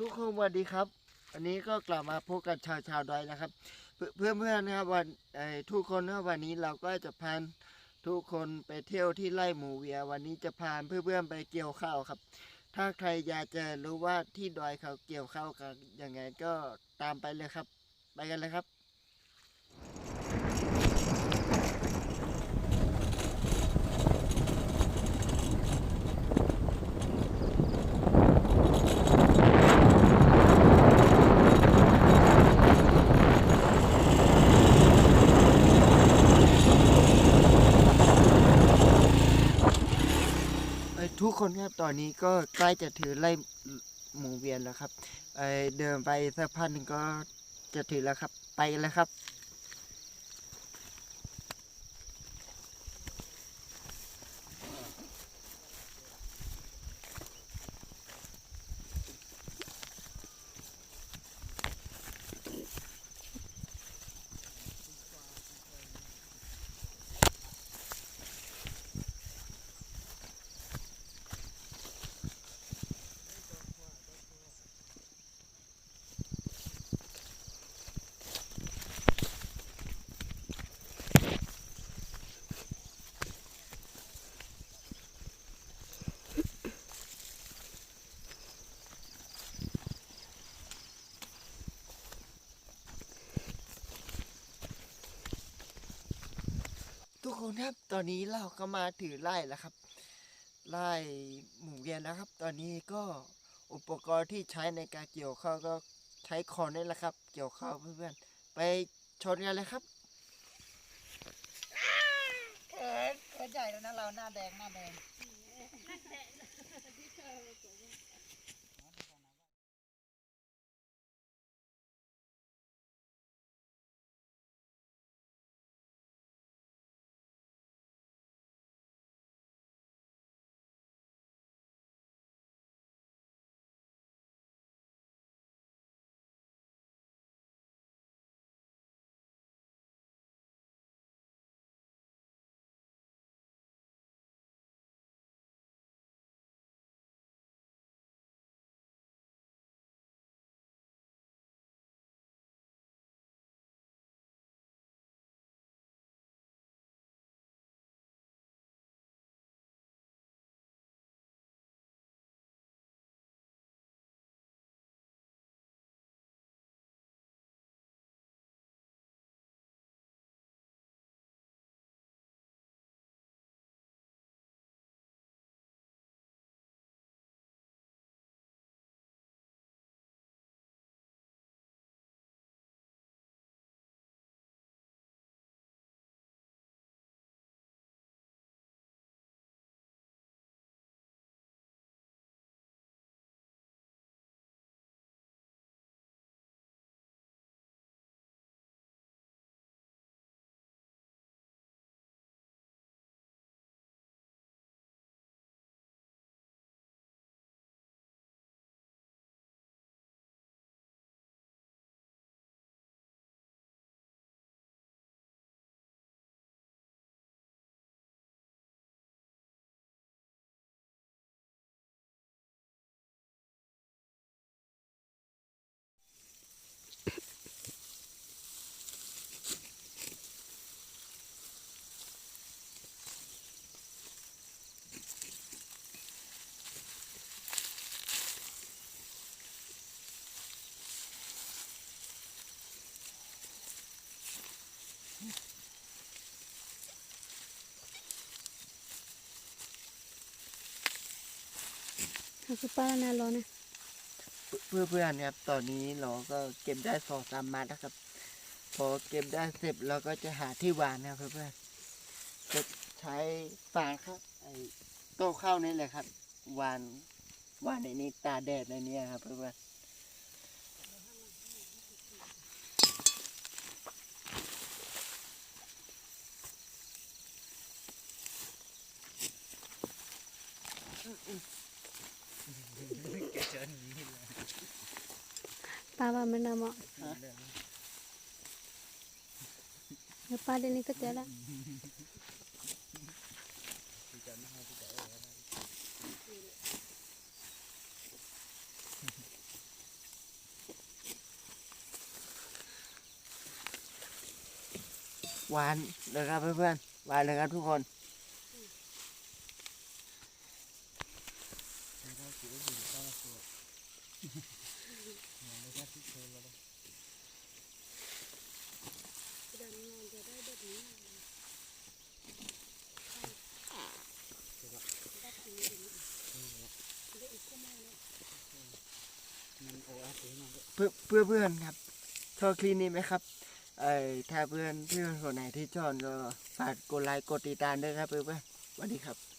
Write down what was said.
ทุกคนสวัสดีครับวันนี้ก็กลับมาพบกับชาวชาวดอยนะครับ เพื่อนเพื่อนนะครับวันไอ้ทุกคนนะวันนี้เราก็จะพาทุกคนไปเที่ยวที่ไร่หมูเวีย วันนี้จะพาเพื่อนๆไปเกี่ยวข้าวครับ ถ้าใครอยากจะรู้ว่าที่ดอยเขาเกี่ยวข้าวกันยังไงก็ตามไปเลยครับ ไปกันเลยครับ กคนครับตอนนี้ก็ใกล้จะถือไล่หมูเวียนแล้วครับเเดินไปสักพักหนึ่งก็จะถือแล้วครับไปแล้วครับ คนครับ ตอนนี้เราก็มาถือไล่แล้วครับ ไล่หมูเวียนแล้วครับ ตอนนี้ก็อุปกรณ์ที่ใช้ในการเกี่ยวข้าวก็ใช้คอนนี่แหละครับ เกี่ยวข้าวเพื่อนๆ ไปชนกันเลยครับเขินเขินใหญ่แล้วนะเราหน้าแดงหน้าแดง คือป้านาร้อนนะเพื่อนเพื่อนครับตอนนี้เราก็เก็บได้สองสามมัดนะครับ พอเก็บได้เสร็จเราก็จะหาที่วางนะครับเพื่อนๆจะใช้ฟางครับไอ้โต๊ะข้าวนี่แหละครับวานวานในนี้ตาแดดในนี้ครับเพื่อน ป้าว่ามันน่ะเหมาะเดี๋ยวปาเดี๋ยวนี้ก็เจอละหวานนะครับเพื่อนๆหวานนะครับทุกคน เพื่อเพื่อเพื่อนครับชอบคลิปนี้ไหมครับเอ่อถ้าเพื่อนเพื่อนคนไหนที่ชอบก็ฝากกดไลค์กดติดตามด้วยครับเพื่อนๆสวัสดีครับ